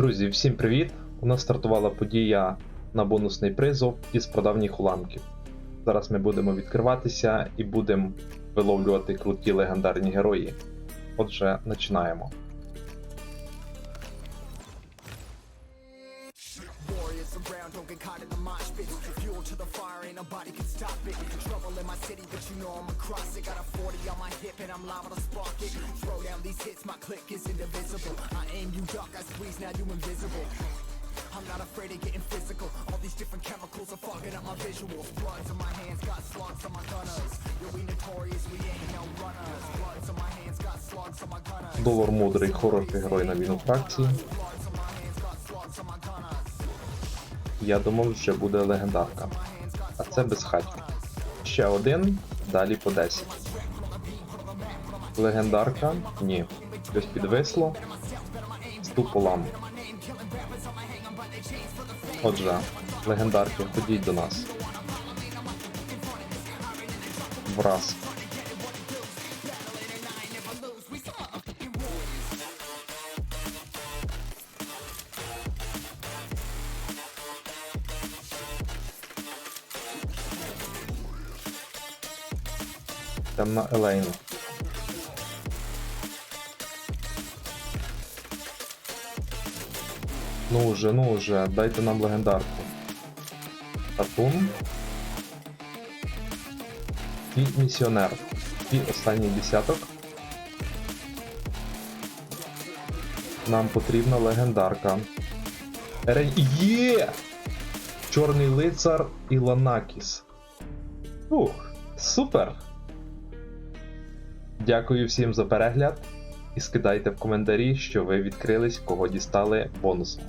Друзі, всім привіт! У нас стартувала подія на бонусний призов із продавніх уламків. Зараз ми будемо відкриватися і будемо виловлювати круті легендарні герої. Отже, починаємо. Nobody can stop it. Trouble in my city, but you know I'm across it. Got a 40 on my hip and I'm liable to spark it. Throw down these hits, my click is indivisible. I aim, you duck, I squeeze, now you invisible. I'm not afraid of getting physical. All these different chemicals are fogging up my visuals. Bloods on my hands, got slugs on my gunners. Yo, we notorious, we ain't no runners. Bloods on my hands, got slugs on my gunners. Долар мудрий, хороший герой на війну фракції. Я думав, що буде легендарка. А це безхатько. Ще один, далі по 10. Легендарка? Ні. Щось підвисло. Ступолам. Отже, легендарки, ходіть до нас. Враз. Темна Елейн. Ну уже, ну уже, дайте нам легендарку. Татун. І місіонер. І останній десяток. Нам потрібна легендарка. Ерень. Є! Чорний лицар і Ланакіс. Ух, супер! Дякую всім за перегляд і скидайте в коментарі, що ви відкрились, кого дістали бонусом.